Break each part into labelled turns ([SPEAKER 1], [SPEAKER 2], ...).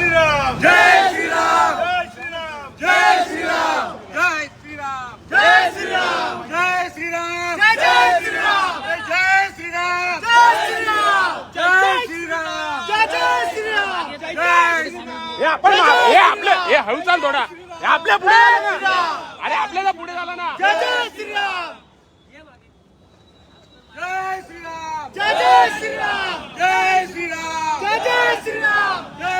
[SPEAKER 1] श्रीराम जय श्रीराम जय श्रीराम जय श्रीराम जय श्रीराम जय श्रीराम जय श्रीराम जय श्रीराम जय श्रीराम जय श्रीराम जय श्रीराम जय श्रीराम
[SPEAKER 2] हे आपण हे आपलं हे हळू चाल थोडा हे आपल्या पुढे झाला ना. अरे आपल्याला पुढे झाला ना
[SPEAKER 1] जय श्रीराम जय श्रीराम जय श्रीराम जय श्रीराम जय श्रीराम जय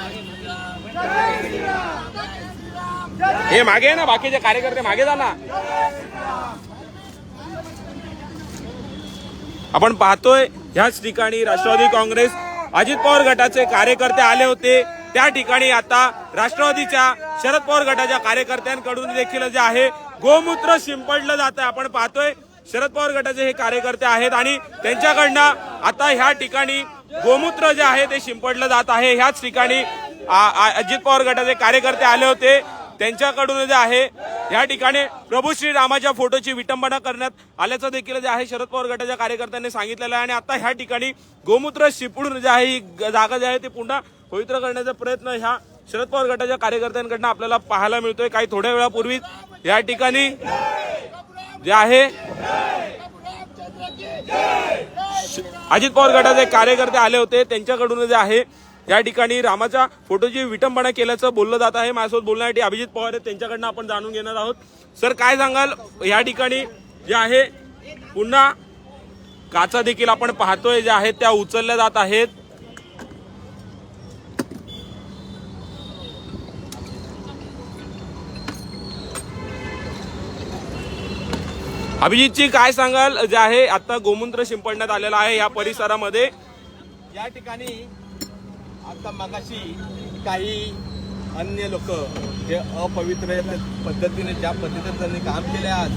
[SPEAKER 2] हे मागे आहे ना बाकीचे कार्यकर्ते मागे जा ना. आपण पाहतोय ह्याच ठिकाणी राष्ट्रवादी काँग्रेस अजित पवार गटाचे कार्यकर्ते आले होते. त्या ठिकाणी आता राष्ट्रवादीच्या शरद पवार गटाच्या कार्यकर्त्यांकडून देखील जे आहे गोमूत्र शिंपडलं जात आहे आपण पाहतोय शरद पवार गटाचे हे कार्यकर्ते आहेत आणि त्यांच्याकडनं आता ह्या ठिकाणी गोमूत्र जे आहे ते शिंपडलं जात आहे. ह्याच ठिकाणी अजित पवार गटाचे कार्यकर्ते आले होते. त्यांच्याकडून जे आहे या ठिकाणी प्रभू श्रीरामाच्या फोटोची विटंबना करण्यात आल्याचं देखील जे आहे शरद पवार गटाच्या कार्यकर्त्यांनी सांगितलेलं आहे. आणि आता ह्या ठिकाणी गोमूत्र शिपडून जे आहे ही जागा जी आहे ती पुन्हा पवित्र करण्याचा प्रयत्न ह्या शरद पवार गटाच्या कार्यकर्त्यांकडनं आपल्याला पाहायला मिळतोय. काही थोड्या वेळापूर्वी या ठिकाणी जे आहे श- अजित पवार गटाचे कार्यकर्ते आले होते. त्यांच्याकडून जे आहे या ठिकाणी रामाच्या फोटोची विटंबना केल्याचं बोललं जात आहे. माझ्यासोबत बोलण्यासाठी अभिजित पवार आहेत. त्यांच्याकडनं आपण जाणून घेणार आहोत. सर काय सांगाल? या ठिकाणी जे आहे पुन्हा काचा देखील आपण पाहतोय. ज्या आहेत त्या उचलल्या जात आहेत. अभिजितची काय सांगाल? जे आहे आता गोमूत्र शिंपडण्यात आलेलं आहे या परिसरामध्ये.
[SPEAKER 3] या ठिकाणी आता मगाशी काही अन्य लोक जे अपवित्र पद्धतीने ज्या पद्धतीने त्यांनी काम केले आज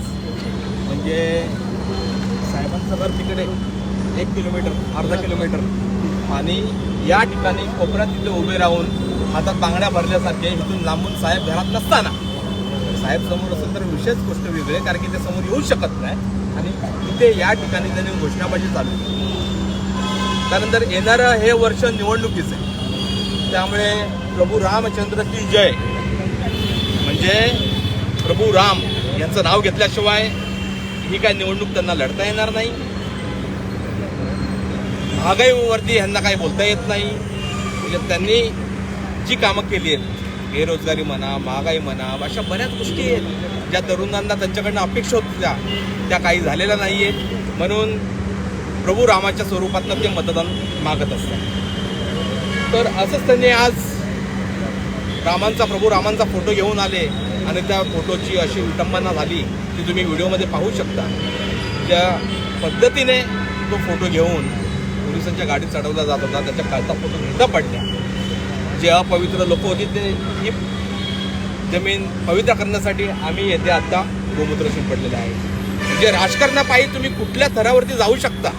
[SPEAKER 3] म्हणजे साहेबांचं घर तिकडे एक किलोमीटर अर्धा किलोमीटर. आणि या ठिकाणी कोपऱ्यात तिथे उभे राहून हातात बांगड्या भरल्यासारखे इथून लांबून साहेब घरात नसताना. साहेब समोर असेल तर विशेष गोष्ट वेगळे कारण की ते समोर येऊ शकत नाही. आणि तिथे या ठिकाणी त्यांनी घोषणाबाजी चालू त्यानंतर येणारं हे वर्ष निवडणुकीचं आहे. त्यामुळे प्रभू रामचंद्र की जय. म्हणजे प्रभू राम यांचं नाव घेतल्याशिवाय ही काय निवडणूक त्यांना लढता येणार नाही. महागाईवरती यांना काही बोलता येत नाही. म्हणजे त्यांनी जी कामं केली आहेत बेरोजगारी म्हणा महागाई म्हणा अशा बऱ्याच गोष्टी आहेत ज्या तरुणांना त्यांच्याकडनं अपेक्षा होत्या त्या काही झालेल्या नाही आहेत म्हणून प्रभू रामाच्या स्वरूपातनं ते मतदान मागत असतात. तर असंच त्यांनी आज रामांचा प्रभू रामांचा फोटो घेऊन आले आणि त्या फोटोची अशी विटंबना झाली ती तुम्ही व्हिडिओमध्ये पाहू शकता. ज्या पद्धतीने तो फोटो घेऊन पोलिसांच्या गाडीत चढवला जात होता त्याच्या कालचा फोटो घेता पडल्या जे अपवित्र लोक होती ते ही जमीन पवित्र करण्यासाठी आम्ही येथे आता गोमूत्र शिंपडलेलं आहे. म्हणजे राजकारणापायी तुम्ही कुठल्या थरावरती जाऊ शकता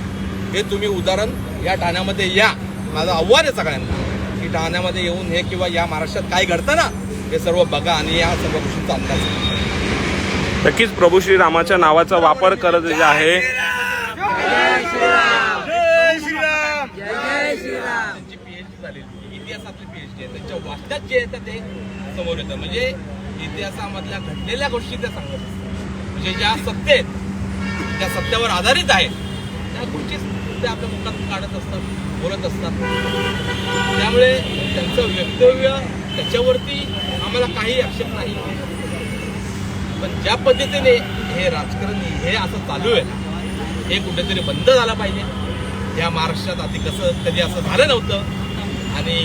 [SPEAKER 3] हे तुम्ही उदाहरण या ठाण्यामध्ये या. माझं आव्हान आहे सगळ्यांना. की ठाण्यामध्ये येऊन हे किंवा या महाराष्ट्रात काय घडतं ना हे सर्व बघा आणि या सर्व गोष्टींचा अंदाज.
[SPEAKER 2] नक्कीच प्रभू श्रीरामाच्या नावाचा वापर करत जे आहे.
[SPEAKER 1] जय श्रीराम
[SPEAKER 3] त्यांची पीएचडी झालेली इतिहासातली पीएचडी आहे. त्यांच्या वाचण्यात जे येतं ते समोर येतं. म्हणजे इतिहासामधल्या घडलेल्या गोष्टी त्या सांगत म्हणजे ज्या सत्य आहेत ज्या सत्यावर आधारित आहेत. त्या ते आपल्या मुखात काढत असतात बोलत असतात. त्यामुळे त्यांचं वक्तव्य त्याच्यावरती आम्हाला काही आक्षेप नाही. पण ज्या पद्धतीने हे राजकारण हे असं चालू आहे ना हे कुठेतरी बंद झालं पाहिजे. या महाराष्ट्रात आधी कसं कधी असं झालं नव्हतं. आणि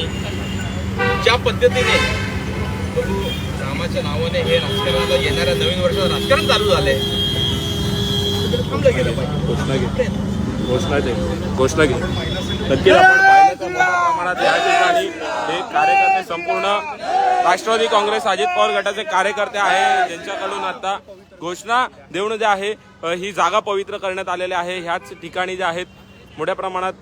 [SPEAKER 3] ज्या पद्धतीने प्रभू रामाच्या नावाने हे राजकारणाला येणाऱ्या नवीन वर्षात राजकारण चालू झालंय. थांबलं गेलं पाहिजे.
[SPEAKER 2] घोषणा घोषणा दे घोषणा घे. नक्कीच आपण पाहिलं तर मोठ्या प्रमाणात या ठिकाणी हे कार्यकर्ते संपूर्ण राष्ट्रवादी काँग्रेस अजित पवार गटाचे कार्यकर्ते आहे. ज्यांच्याकडून आता घोषणा देऊन जे आहे ही जागा पवित्र करण्यात आलेली आहे. ह्याच ठिकाणी जे आहेत मोठ्या प्रमाणात